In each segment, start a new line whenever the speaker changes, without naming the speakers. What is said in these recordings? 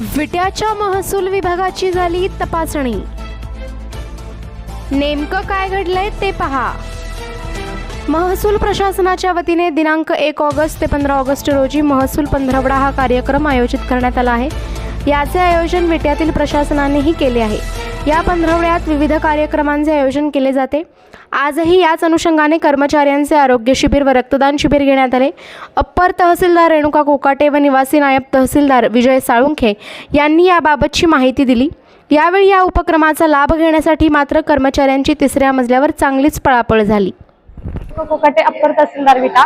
विट्याच्या महसूल विभागाची झाली तपासणी. नेमकं काय घडलंय ते पहा. महसूल प्रशासनाच्या वतीने दिनांक एक ऑगस्ट ते पंधरा ऑगस्ट रोजी महसूल पंधरवडा हा कार्यक्रम आयोजित करण्यात आला आहे. याचे आयोजन विट्यातील प्रशासनानेही केले आहे. या पंधरवड्यात विविध कार्यक्रमांचे आयोजन केले जाते. आजही याच अनुषंगाने कर्मचाऱ्यांचे आरोग्य शिबिर व रक्तदान शिबिर घेण्यात आले. अप्पर तहसीलदार रेणुका कोकाटे व निवासी नायब तहसीलदार विजय साळुंखे यांनी याबाबतची माहिती दिली. यावेळी या उपक्रमाचा लाभ घेण्यासाठी मात्र कर्मचाऱ्यांची तिसऱ्या मजल्यावर चांगलीच पळापळ झाली.
कोकाटे अप्पर तहसीलदार विटा.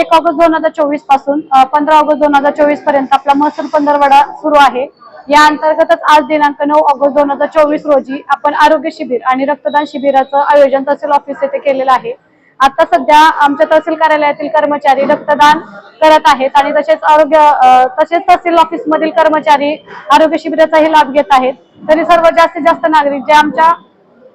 एक ऑगस्ट दोन हजार चोवीसपासून पंधरा ऑगस्ट दोन हजार चोवीसपर्यंत आपला महसूल पंधरवडा सुरू आहे. या अंतर्गतच आज दिनांक नऊ ऑगस्ट दोन हजार चोवीस रोजी आपण आरोग्य शिबिर आणि रक्तदान शिबिराचं आयोजन तहसील ऑफिस येथे केलेलं आहे. आता सध्या आमच्या तहसील कार्यालयातील कर्मचारी रक्तदान करत आहेत आणि तसेच आरोग्य तसेच तहसील ऑफिस मधील कर्मचारी आरोग्य शिबिराचाही लाभ घेत आहेत. तरी सर्वात जास्तीत जास्त नागरिक जे आमच्या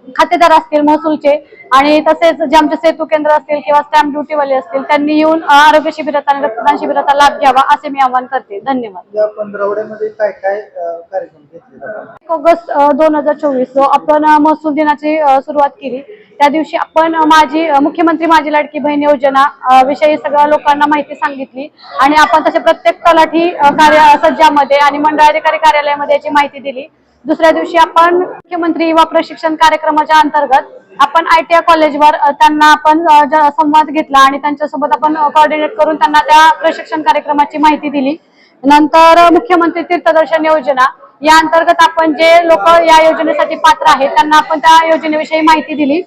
खातेदार असतील महसूलचे आणि तसेच जे आमचे सेतू केंद्र असतील किंवा स्टॅम्प ड्युटीवाले असतील त्यांनी येऊन आरोग्य शिबिराचा आणि रक्तदान शिबिराचा लाभ घ्यावा असे मी आवाहन करते. धन्यवाद.
या पंधरवड्यामध्ये काय काय अ, कार्यक्रम घेतले जातात?
एक ऑगस्ट दोन हजार चोवीस जो आपण अ, महसूल दिनाची अ, सुरुवात केली. त्या दिवशी आपण अ, माझी अ, मुख्यमंत्री माझी लाडकी बहीण योजना अ, विषयी सगळ्या लोकांना माहिती सांगितली. आणि आपण तसे प्रत्येक तलाठी अ, कार्य सज्जामध्ये आणि मंडळाधिकारी कार्यालयामध्ये याची माहिती दिली. दुसऱ्या दिवशी आपण मुख्यमंत्री युवा प्रशिक्षण कार्यक्रमाच्या अंतर्गत आपण आय टी आय कॉलेजवर त्यांना आपण संवाद घेतला आणि त्यांच्यासोबत आपण कॉर्डिनेट करून त्यांना त्या प्रशिक्षण कार्यक्रमाची माहिती दिली. नंतर मुख्यमंत्री तीर्थदर्शन योजना. या अंतर्गत आपण जे लोक या योजनेसाठी पात्र आहेत त्यांना आपण त्या योजनेविषयी माहिती दिली.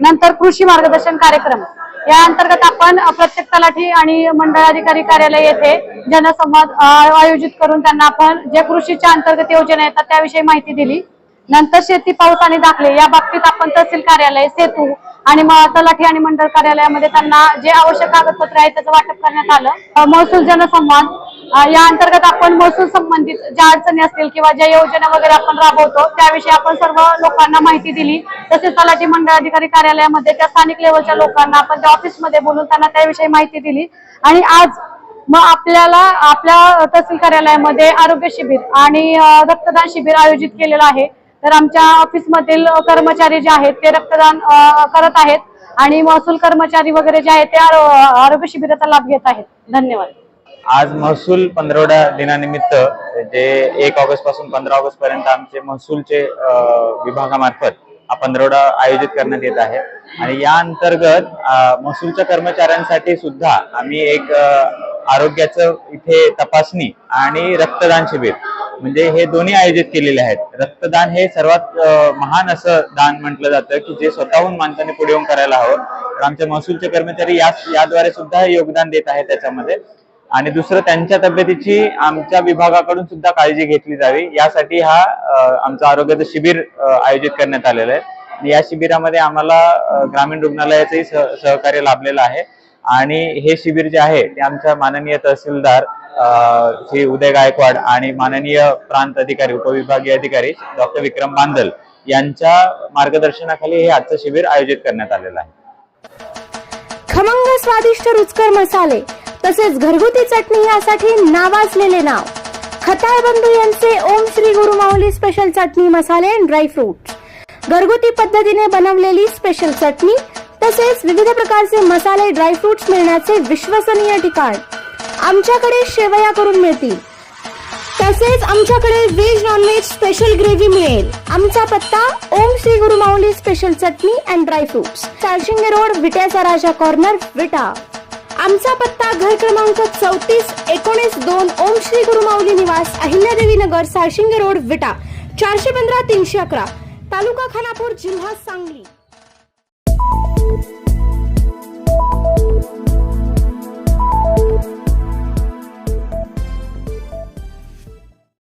नंतर कृषी मार्गदर्शन कार्यक्रम. या अंतर्गत आपण प्रत्येक तलाठी आणि मंडळाधिकारी कार्यालय येथे जनसंवाद आयोजित करून त्यांना आपण जे कृषीच्या अंतर्गत योजना येतात त्याविषयी माहिती दिली. नंतर शेती पाऊस आणि दाखले या बाबतीत आपण तहसील कार्यालय सेतू आणि तलाठी आणि मंडळ कार्यालयामध्ये त्यांना जे आवश्यक कागदपत्र आहेत त्याचं वाटप करण्यात आलं. महसूल जनसंवाद या अंतर्गत आपण महसूल संबंधित ज्या अडचणी असतील किंवा ज्या योजना वगैरे आपण राबवतो त्याविषयी आपण सर्व लोकांना माहिती दिली. तसेच तलाठी मंडळ अधिकारी कार्यालयामध्ये त्या स्थानिक लेवलच्या लोकांना आपण त्या ऑफिसमध्ये बोलून त्यांना त्याविषयी माहिती दिली. आणि आज मग आपल्याला आपल्या तहसील कार्यालयामध्ये आरोग्य शिबिर आणि रक्तदान शिबिर आयोजित केलेलं आहे. तर आमच्या ऑफिसमधील कर्मचारी जे आहेत ते रक्तदान करत आहेत आणि महसूल कर्मचारी वगैरे जे आहेत ते आरोग्य शिबिराचा लाभ घेत आहेत. धन्यवाद.
आज महसूल पंधरवडा दिनानिमित्त जे एक ऑगस्टपासून पंधरा ऑगस्ट पर्यंत आमचे महसूलचे विभागामार्फत हा पंधरवडा आयोजित करण्यात येत आहे. आणि या अंतर्गत महसूलच्या कर्मचाऱ्यांसाठी सुद्धा आम्ही एक आरोग्याचं इथे तपासणी आणि रक्तदान शिबिर. म्हणजे हे दोन्ही आयोजित केलेले आहेत. रक्तदान हे सर्वात महान असं दान म्हटलं जातं की जे स्वतःहून माणसाने पुढे येऊन करायला हवं. तर आमच्या महसूलचे कर्मचारी या याद्वारे सुद्धा योगदान देत आहे त्याच्यामध्ये. आणि दुसरं त्यांच्या तब्येतीची आमच्या विभागाकडून सुद्धा काळजी घेतली जावी. यासाठी हा आमचं आरोग्याचं शिबिर आयोजित करण्यात आलेलं आहे. या शिबिरामध्ये आम्हाला ग्रामीण रुग्णालयाचंही सह- सहकार्य लाभलेलं आहे. आणि हे शिबिर जे आहे ते आमच्या माननीय तहसीलदार श्री उदय गायकवाड आणि माननीय प्रांत अधिकारी उपविभागीय अधिकारी डॉक्टर विक्रम बांदल यांच्या मार्गदर्शनाखाली हे आजचं शिबिर आयोजित करण्यात आलेलं आहे.
खमंग स्वादिष्ट रुचकर मसाले तसेच घरगुती चटणी यासाठी नावाजलेले नाव. खताळ बंधू यांचे ओम श्री गुरु माऊली स्पेशल चटणी मसाले ड्राय फ्रूट घरगुती पद्धतीने बनवलेली स्पेशल चटणी तसेच विविध प्रकारचे मसाले ड्रायफ्रुट्स मिळण्याचे विश्वसनीय ठिकाण. आमच्याकडे शेवया करून मिळतील. तसेच आमच्याकडे व्हेज नॉनव्हेज स्पेशल ग्रेव्ही मिळेल. आमचा पत्ता Om Shri Guru Mauli special chutney and dry fruits Charshinge road विट्याचा Raja corner Vita. आमचा पत्ता घर क्रमांक चौतीस एकोणीस दोन ओम श्री गुरु माऊली निवास अहिल्यादेवी नगर सारशिंगे रोड विटा. चारशे पंधरा तीनशे अकरा. तालुका खानापूर जिल्हा सांगली.